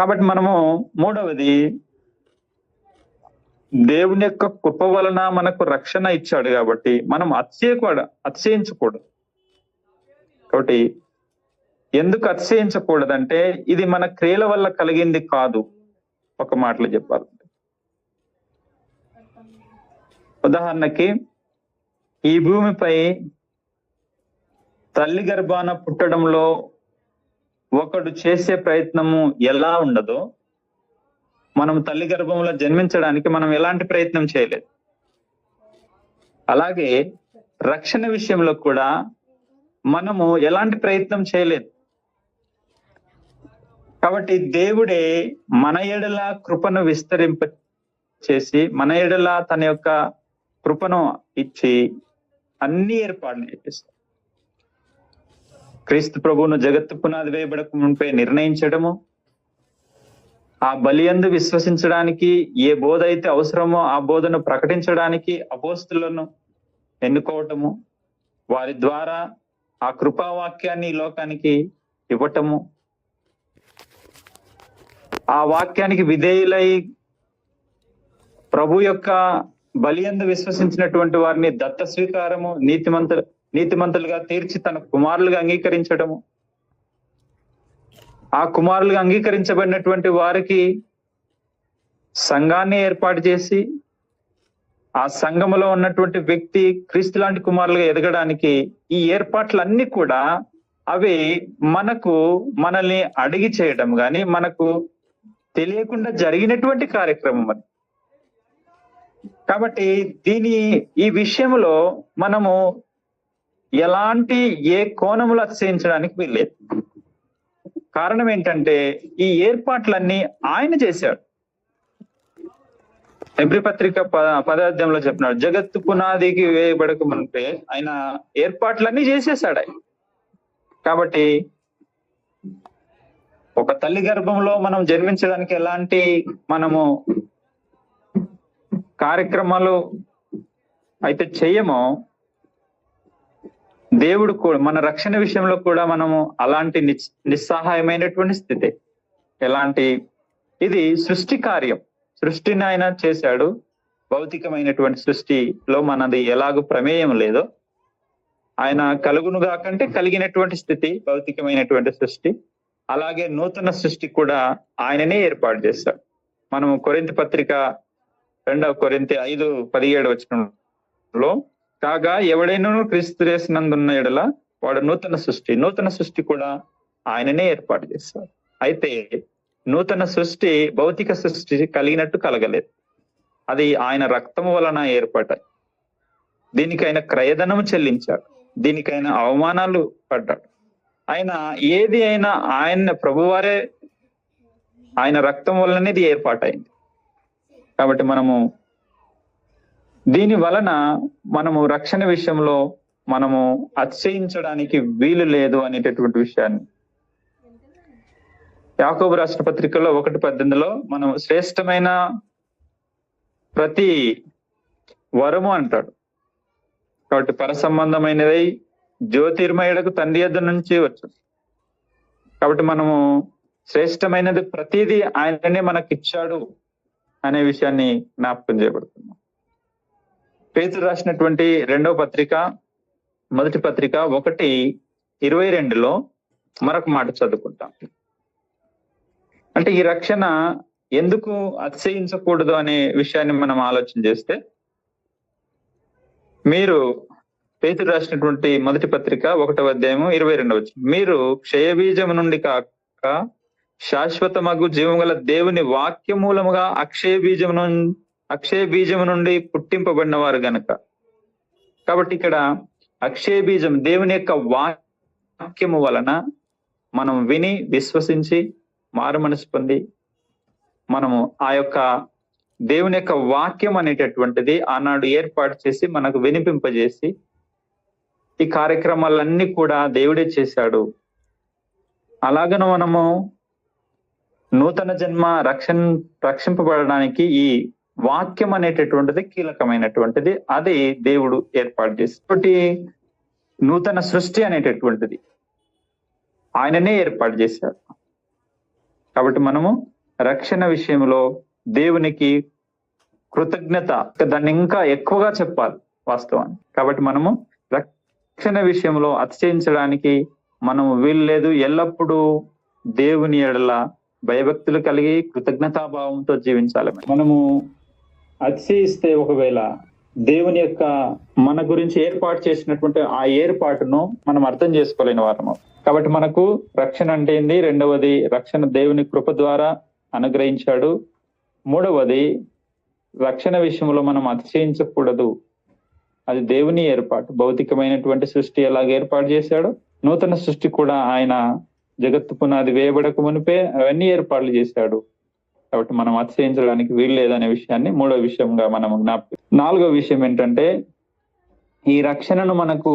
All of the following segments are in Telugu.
కాబట్టి మనము మూడవది దేవుని యొక్క కృప వలన మనకు రక్షణ ఇచ్చాడు కాబట్టి మనం అతిశయకూడదు అతిశయించకూడదు. కాబట్టి ఎందుకు అతిశయించకూడదంటే ఇది మన క్రియల వల్ల కలిగింది కాదు. ఒక మాటలు చెప్పాలి ఉదాహరణకి ఈ భూమిపై తల్లి గర్భాన పుట్టడంలో ఒకడు చేసే ప్రయత్నము ఎలా ఉండదో మనం తల్లి గర్భంలో జన్మించడానికి మనం ఎలాంటి ప్రయత్నం చేయలేదు. అలాగే రక్షణ విషయంలో కూడా మనము ఎలాంటి ప్రయత్నం చేయలేదు. కాబట్టి దేవుడే మన ఎడల కృపను విస్తరింప చేసి మన ఎడల తన యొక్క కృపను ఇచ్చి అన్ని ఏర్పాట్లు చేపిస్తాడు క్రీస్తు ప్రభువును జగత్తు పునాది వేయబడక మునిపే నిర్ణయించడము. ఆ బలియందు విశ్వసించడానికి ఏ బోధ అయితే అవసరమో ఆ బోధను ప్రకటించడానికి అపోస్తులను ఎన్నుకోవటము వారి ద్వారా ఆ కృపావాక్యాన్ని ఈ లోకానికి ఇవ్వటము. ఆ వాక్యానికి విధేయులై ప్రభు యొక్క బలియందు విశ్వసించినటువంటి వారిని దత్త స్వీకారము నీతిమంతులు నీతిమంతులుగా తీర్చి తన కుమారులుగా అంగీకరించడము. ఆ కుమారులుగా అంగీకరించబడినటువంటి వారికి సంఘాన్ని ఏర్పాటు చేసి ఆ సంఘములో ఉన్నటువంటి వ్యక్తి క్రీస్తు లాంటి కుమారులుగా ఎదగడానికి ఈ ఏర్పాట్లన్నీ కూడా అవి మనకు మనల్ని అడిగి చేయడం గాని మనకు తెలియకుండా జరిగినటువంటి కార్యక్రమం అది. కాబట్టి దీని ఈ విషయంలో మనము ఎలాంటి ఏ కోణములు అతిశయించడానికి వీల్లేదు. కారణం ఏంటంటే ఈ ఏర్పాట్లన్నీ ఆయన చేశాడు. ఎబ్రి పత్రిక పదార్థంలో చెప్పినాడు జగత్తు పునాదికి వేయబడకమంటే ఆయన ఏర్పాట్లన్నీ చేసేసాడు ఆయన. కాబట్టి ఒక తల్లి గర్భంలో మనం జన్మించడానికి ఎలాంటి మనము కార్యక్రమాలు అయితే చెయ్యమో దేవుడు కూడా మన రక్షణ విషయంలో కూడా మనము అలాంటి నిస్- నిస్సహాయమైనటువంటి స్థితి. ఎలాంటి ఇది సృష్టి కార్యం. సృష్టిని ఆయన చేశాడు. భౌతికమైనటువంటి సృష్టిలో మనది ఎలాగూ ప్రమేయం లేదో ఆయన కలుగునుగా కంటే కలిగినటువంటి స్థితి భౌతికమైనటువంటి సృష్టి. అలాగే నూతన సృష్టి కూడా ఆయననే ఏర్పాటు చేస్తాడు మనము కొరింత పత్రిక రెండవ కొరింత ఐదు పదిహేడు వచనంలో కాగా ఎవడైనా క్రీస్తు చేసినందున్న ఎడల వాడు నూతన సృష్టి నూతన సృష్టి కూడా ఆయననే ఏర్పాటు చేస్తాడు అయితే నూతన సృష్టి భౌతిక సృష్టి కలిగినట్టు కలగలేదు. అది ఆయన రక్తం వలన ఏర్పడ్డాయి దీనికైన క్రయధనం చెల్లించాడు దీనికైన అవమానాలు పడ్డాడు. ఆయన ఏది అయినా ఆయన ప్రభువారే ఆయన రక్తం వలనేది ఏర్పాటైంది. కాబట్టి మనము దీని వలన మనము రక్షణ విషయంలో మనము అతిశయించడానికి వీలు లేదు అనేటటువంటి విషయాన్ని. యాకోబు రాష్ట్ర పత్రికలో ఒకటి పద్దెనిమిదిలో మనం శ్రేష్టమైన ప్రతి వరము అంటాడు. కాబట్టి పర సంబంధమైనదై జ్యోతిర్మయుడకు తండ్రి యొద్ద నుంచి వచ్చు. కాబట్టి మనము శ్రేష్టమైనది ప్రతిదీ ఆయననే మనకి ఇచ్చాడు అనే విషయాన్ని జ్ఞాపకం చేయబడుతున్నాం పేతులు రాసినటువంటి రెండవ పత్రిక మొదటి పత్రిక ఒకటి ఇరవై రెండులో మరొక మాట చదువుకుంటాం. అంటే ఈ రక్షణ ఎందుకు అతిశయించకూడదు అనే విషయాన్ని మనం ఆలోచన చేస్తే మీరు పేతులు రాసినటువంటి మొదటి పత్రిక ఒకటవ అధ్యాయము ఇరవై రెండవ మీరు క్షయబీజము నుండి కాక శాశ్వతమగు జీవం గల దేవుని వాక్యమూలముగా అక్షయ బీజము అక్షయ బీజం నుండి పుట్టింపబడిన వారు గనక. కాబట్టి ఇక్కడ అక్షయ బీజం దేవుని యొక్క వాక్యము వలన మనం విని విశ్వసించి మారుమనసు పొంది మనము ఆ యొక్క దేవుని యొక్క వాక్యం అనేటటువంటిది ఆనాడు ఏర్పాటు చేసి మనకు వినిపింపజేసి ఈ కార్యక్రమాలన్నీ కూడా దేవుడే చేశాడు. అలాగను మనము నూతన జన్మ రక్షణ రక్షింపబడడానికి ఈ వాక్యం అనేటటువంటిది కీలకమైనటువంటిది. అది దేవుడు ఏర్పాటు చేసి నూతన సృష్టి అనేటటువంటిది ఆయననే ఏర్పాటు చేశారు. కాబట్టి మనము రక్షణ విషయంలో దేవునికి కృతజ్ఞత దాన్ని ఇంకా ఎక్కువగా చెప్పాలి వాస్తవాన్ని. కాబట్టి మనము రక్షణ విషయంలో అతిశయించడానికి మనం వీల్లేదు. ఎల్లప్పుడూ దేవుని ఎడల భయభక్తులు కలిగి కృతజ్ఞతాభావంతో జీవించాలి. మనము అతిశయిస్తే ఒకవేళ దేవుని యొక్క మన గురించి ఏర్పాటు చేసినటువంటి ఆ ఏర్పాటును మనం అర్థం చేసుకోలేని వారము. కాబట్టి మనకు రక్షణ అంటే ఏంది? రెండవది రక్షణ దేవుని కృప ద్వారా అనుగ్రహించాడు. మూడవది రక్షణ విషయంలో మనం అతిశయించకూడదు. అది దేవుని ఏర్పాటు. భౌతికమైనటువంటి సృష్టి ఎలాగ ఏర్పాటు చేశాడు? నూతన సృష్టి కూడా ఆయన జగత్తు పునాది వేయబడక మునిపే అవన్నీ ఏర్పాట్లు చేశాడు. కాబట్టి మనం అతిశయించడానికి వీలు లేదనే విషయాన్ని మూడో విషయంగా మనం జ్ఞాపకం నాలుగో విషయం ఏంటంటే ఈ రక్షణను మనకు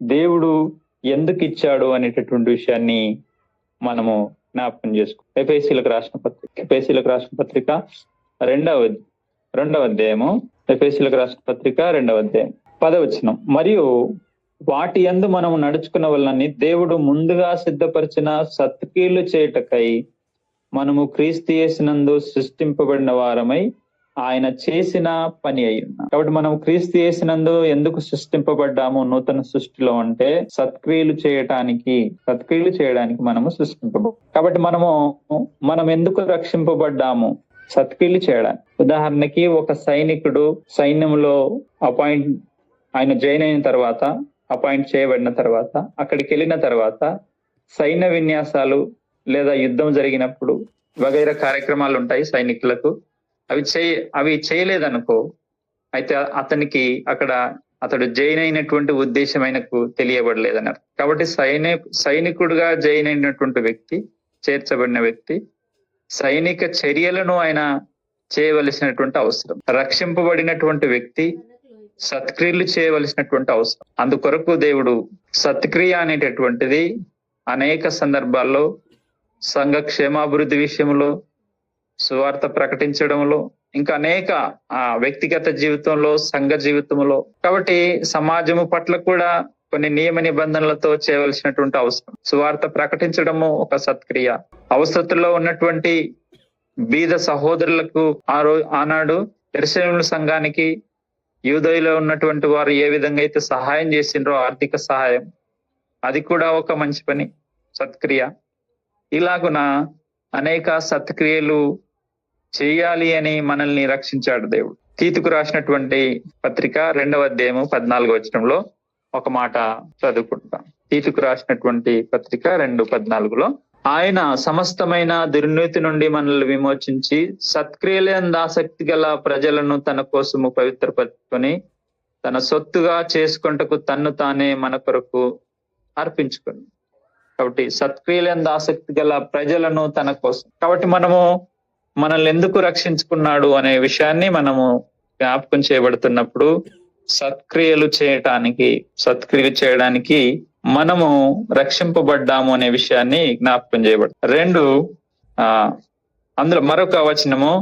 దేవుడు ఎందుకు ఇచ్చాడు అనేటటువంటి విషయాన్ని మనము జ్ఞాపకం చేసుకో ఎఫేసీలకు రాసిన పత్రిక ఎఫేసీలకు రాసిన పత్రిక రెండవ రెండవ అధ్యాయము ఎఫేసీలకు రాసిన పత్రిక రెండవ అధ్యాయం పదవచనం. మరియు వాటి యందు మనము నడుచుకున్న వల్లని దేవుడు ముందుగా సిద్ధపరిచిన సత్కీలు చేయటకై మనము క్రీస్తు చేసినందు సృష్టింపబడిన వారమై ఆయన చేసిన పని అయి కాబట్టి మనం క్రీస్తు చేసినందు ఎందుకు సృష్టింపబడ్డాము? నూతన సృష్టిలో అంటే సత్క్రియలు చేయటానికి సత్క్రియలు చేయడానికి మనము సృష్టింపబ కాబట్టి మనము మనం ఎందుకు రక్షింపబడ్డాము? సత్క్రియలు చేయడానికి. ఉదాహరణకి ఒక సైనికుడు సైన్యంలో అపాయింట్ ఆయన జాయిన్ అయిన తర్వాత అపాయింట్ చేయబడిన తర్వాత అక్కడికి వెళ్ళిన తర్వాత సైన్య విన్యాసాలు లేదా యుద్ధం జరిగినప్పుడు వగైరా కార్యక్రమాలు ఉంటాయి సైనికులకు. అవి చేయ అవి చేయలేదనుకో అయితే అతనికి అక్కడ అతడు జైన్ అయినటువంటి ఉద్దేశం ఆయనకు తెలియబడలేదన్నారు. కాబట్టి సైని సైనికుడుగా జైన్ అయినటువంటి వ్యక్తి చేర్చబడిన వ్యక్తి సైనిక చర్యలను ఆయన చేయవలసినటువంటి అవసరం. రక్షింపబడినటువంటి వ్యక్తి సత్క్రియలు చేయవలసినటువంటి అవసరం. అందుకొరకు దేవుడు సత్క్రియ అనేటటువంటిది అనేక సందర్భాల్లో సంఘ క్షేమాభివృద్ధి విషయంలో సువార్త ప్రకటించడంలో ఇంకా అనేక ఆ వ్యక్తిగత జీవితంలో సంఘ జీవితంలో. కాబట్టి సమాజము పట్ల కూడా కొన్ని నియమ నిబంధనలతో చేయవలసినటువంటి అవసరం. సువార్త ప్రకటించడము ఒక సత్క్రియ. అవసరతలో ఉన్నటువంటి బీద సహోదరులకు ఆ రోజు ఆనాడు ఎరుసలేముల సంఘానికి యూదయలో ఉన్నటువంటి వారు ఏ విధంగా అయితే సహాయం చేసిండ్రో ఆర్థిక సహాయం అది కూడా ఒక మంచి పని సత్క్రియ. ఇలాగున అనేక సత్క్రియలు చేయాలి అని మనల్ని రక్షించాడు దేవుడు. తీతుకు రాసినటువంటి పత్రిక రెండవ అధ్యాయము పద్నాలుగు వచనంలో ఒక మాట చదువుకుంటాం. తీతుకు రాసినటువంటి పత్రిక రెండు పద్నాలుగులో ఆయన సమస్తమైన దుర్నీతి నుండి మనల్ని విమోచించి సత్క్రియలంద ఆసక్తి గల ప్రజలను తన కోసము పవిత్రపరుచుకొని తన సొత్తుగా చేసుకుంటకు తన్ను తానే మన కొరకు అర్పించుకుని కాబట్టి సత్క్రియలంద ఆసక్తి గల ప్రజలను తన కోసం కాబట్టి మనము మనల్ని ఎందుకు రక్షించుకున్నాడు అనే విషయాన్ని మనము జ్ఞాపకం చేయబడుతున్నప్పుడు సత్క్రియలు చేయటానికి సత్క్రియలు చేయడానికి మనము రక్షింపబడ్డాము అనే విషయాన్ని జ్ఞాపకం చేయబడు రెండు ఆ అందులో మరొక వచనము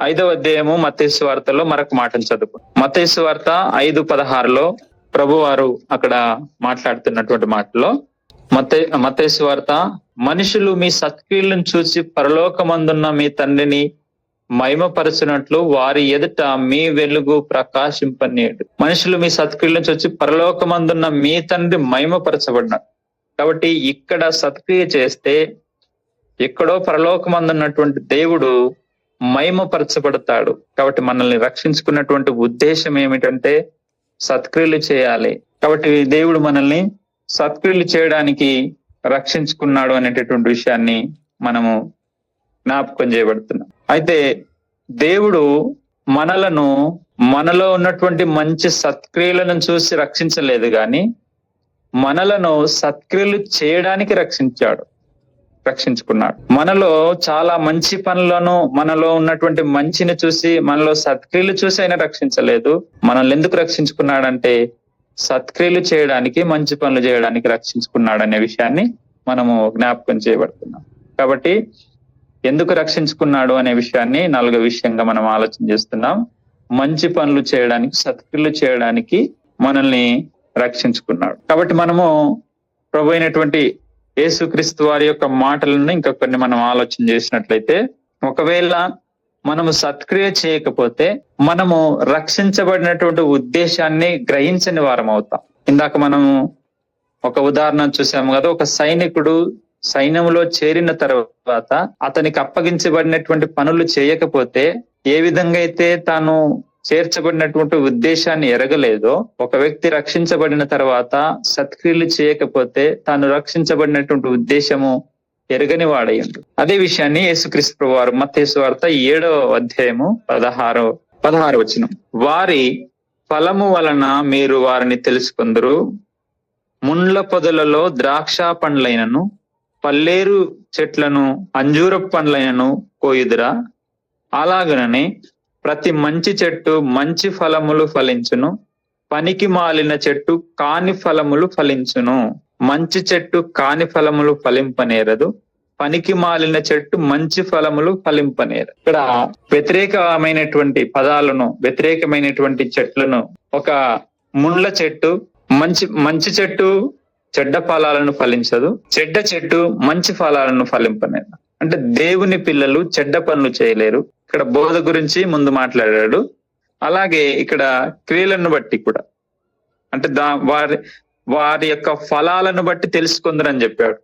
ఐదవ అధ్యాయము మతేసు వార్తలో మరొక మాటను చదువు మతేసు వార్త ఐదు పదహారులో ప్రభువారు అక్కడ మాట్లాడుతున్నటువంటి మాటలో మతేసు వార్త మనుషులు మీ సత్క్రియలను చూసి పరలోకమందున్న మీ తండ్రిని మహిమపరచినట్లు వారి ఎదుట మీ వెలుగు ప్రకాశింపనీయడు. మనుషులు మీ సత్క్రియలను చూసి పరలోకమందున్న మీ తండ్రి మహిమపరచబడినాడు కాబట్టి ఇక్కడ సత్క్రియ చేస్తే ఎక్కడో పరలోకమందున్నటువంటి దేవుడు మహిమపరచబడతాడు. కాబట్టి మనల్ని రక్షించుకున్నటువంటి ఉద్దేశం ఏమిటంటే సత్క్రియలు చేయాలి. కాబట్టి దేవుడు మనల్ని సత్క్రియలు చేయడానికి రక్షించుకున్నాడు అనేటటువంటి విషయాన్ని మనము జ్ఞాపకం చేయబడుతున్నాం. అయితే దేవుడు మనలను మనలో ఉన్నటువంటి మంచి సత్క్రియలను చూసి రక్షించలేదు కానీ మనలను సత్క్రియలు చేయడానికి రక్షించాడు రక్షించుకున్నాడు. మనలో చాలా మంచి పనులను మనలో ఉన్నటువంటి మంచిని చూసి మనలో సత్క్రియలు చూసి అయినా రక్షించలేదు. మనల్ని ఎందుకు రక్షించుకున్నాడంటే సత్క్రియలు చేయడానికి మంచి పనులు చేయడానికి రక్షించుకున్నాడు అనే విషయాన్ని మనము జ్ఞాపకం చేయబడుతున్నాం. కాబట్టి ఎందుకు రక్షించుకున్నాడు అనే విషయాన్ని నాలుగో విషయంగా మనం ఆలోచన చేస్తున్నాం. మంచి పనులు చేయడానికి సత్క్రియలు చేయడానికి మనల్ని రక్షించుకున్నాడు. కాబట్టి మనము ప్రభు అయినటువంటి యేసుక్రీస్తు వారి యొక్క మాటలను ఇంకా కొన్ని మనం ఆలోచన చేసినట్లయితే ఒకవేళ మనము సత్క్రియ చేయకపోతే మనము రక్షించబడినటువంటి ఉద్దేశాన్ని గ్రహించని వారం అవుతాం. ఇందాక మనము ఒక ఉదాహరణ చూసాము కదా ఒక సైనికుడు సైన్యంలో చేరిన తర్వాత అతనికి అప్పగించబడినటువంటి పనులు చేయకపోతే ఏ విధంగా అయితే తాను చేర్చబడినటువంటి ఉద్దేశాన్ని ఎరగలేదో ఒక వ్యక్తి రక్షించబడిన తర్వాత సత్క్రియలు చేయకపోతే తాను రక్షించబడినటువంటి ఉద్దేశము ఎరగని వాడయ్యండు అదే విషయాన్ని యేసుక్రీస్తు వారు మత్తేసు వార్త ఏడవ అధ్యాయము పదహారో పదహారు వచ్చిన వారి ఫలము వలన మీరు వారిని తెలుసుకుందరు. ముండ్ల పొదలలో ద్రాక్ష పండ్లైనను పల్లేరు చెట్లను అంజూర పండ్లైనను కోయుదురా. అలాగనని ప్రతి మంచి చెట్టు మంచి ఫలములు ఫలించును. పనికి మాలిన చెట్టు కాని ఫలములు ఫలించును. మంచి చెట్టు కాని ఫలములు ఫలింపనేరదు. పనికి మాలిన చెట్టు మంచి ఫలములు ఫలింపనేరు ఇక్కడ వ్యతిరేకమైనటువంటి పదాలను వ్యతిరేకమైనటువంటి చెట్లను ఒక ముండ్ల చెట్టు మంచి మంచి చెట్టు చెడ్డ ఫలాలను ఫలించదు. చెడ్డ చెట్టు మంచి ఫలాలను ఫలింపనేరు అంటే దేవుని పిల్లలు చెడ్డ పనులు చేయలేరు. ఇక్కడ బోధ గురించి ముందు మాట్లాడాడు. అలాగే ఇక్కడ క్రియలను బట్టి కూడా. అంటే దా వారి వారి యొక్క ఫలాలను బట్టి తెలుసుకుందరని చెప్పాడు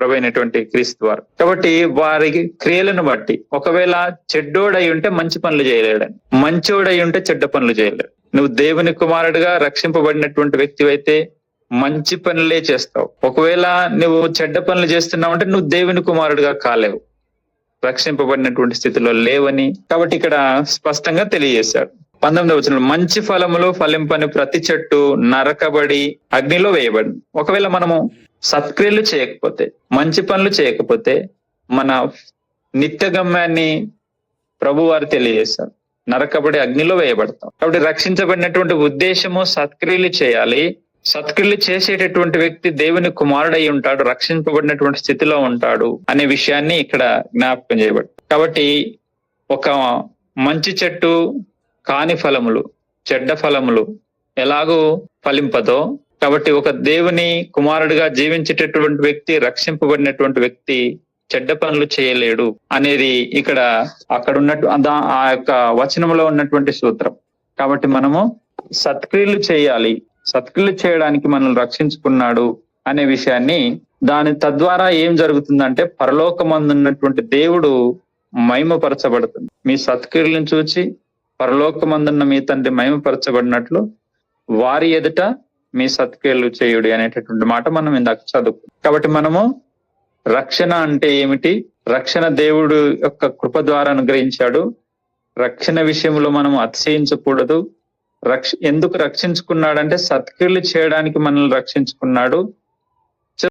ప్రభు అయినటువంటి క్రీస్తు వారు. కాబట్టి వారి క్రియలను బట్టి ఒకవేళ చెడ్డోడై ఉంటే మంచి పనులు చేయలేడని. మంచోడై ఉంటే చెడ్డ పనులు చేయలేడు. నువ్వు దేవుని కుమారుడిగా రక్షింపబడినటువంటి వ్యక్తి అయితే మంచి పనులే చేస్తావు. ఒకవేళ నువ్వు చెడ్డ పనులు చేస్తున్నావు అంటే నువ్వు దేవుని కుమారుడిగా కాలేవు. రక్షింపబడినటువంటి స్థితిలో లేవని కాబట్టి ఇక్కడ స్పష్టంగా తెలియజేశాడు. పంతొమ్మిది వచ్చిన మంచి ఫలములు ఫలింపని ప్రతి చెట్టు నరకబడి అగ్నిలో వేయబడి ఒకవేళ మనము సత్క్రియలు చేయకపోతే మంచి పనులు చేయకపోతే మన నిత్య గమ్యాన్ని ప్రభు వారు తెలియజేశారు నరకబడి అగ్నిలో వేయబడతాం. కాబట్టి రక్షించబడినటువంటి ఉద్దేశము సత్క్రియలు చేయాలి. సత్క్రియలు చేసేటటువంటి వ్యక్తి దేవుని కుమారుడై ఉంటాడు రక్షింపబడినటువంటి స్థితిలో ఉంటాడు అనే విషయాన్ని ఇక్కడ జ్ఞాపకం చేయబడి కాబట్టి ఒక మంచి చెట్టు కాని ఫలములు చెడ్డ ఫలములు ఎలాగూ ఫలింపదో. కాబట్టి ఒక దేవుని కుమారుడిగా జీవించేటటువంటి వ్యక్తి రక్షింపబడినటువంటి వ్యక్తి చెడ్డ పనులు చేయలేడు అనేది ఇక్కడ అక్కడ ఉన్నట్టు ఆ యొక్క వచనంలో ఉన్నటువంటి సూత్రం. కాబట్టి మనము సత్క్రియలు చేయాలి. సత్క్రియలు చేయడానికి మనల్ని రక్షించుకున్నాడు అనే విషయాన్ని దాని తద్వారా ఏం జరుగుతుందంటే పరలోకమందున్నటువంటి దేవుడు మహిమపరచబడుతుంది. మీ సత్క్రియలను చూచి పరలోకమందున్న మీ తండ్రి మహిమపరచబడినట్లు వారి ఎదుట మీ సత్క్రియలు చేయుడి అనేటటువంటి మాట మనం ఇందాక చదువు కాబట్టి మనము రక్షణ అంటే ఏమిటి? రక్షణ దేవుడు యొక్క కృప ద్వారా అనుగ్రహించాడు. రక్షణ విషయంలో మనం అతిశయించకూడదు. రక్ష ఎందుకు రక్షించుకున్నాడంటే సత్క్రియలు చేయడానికి మనల్ని రక్షించుకున్నాడు.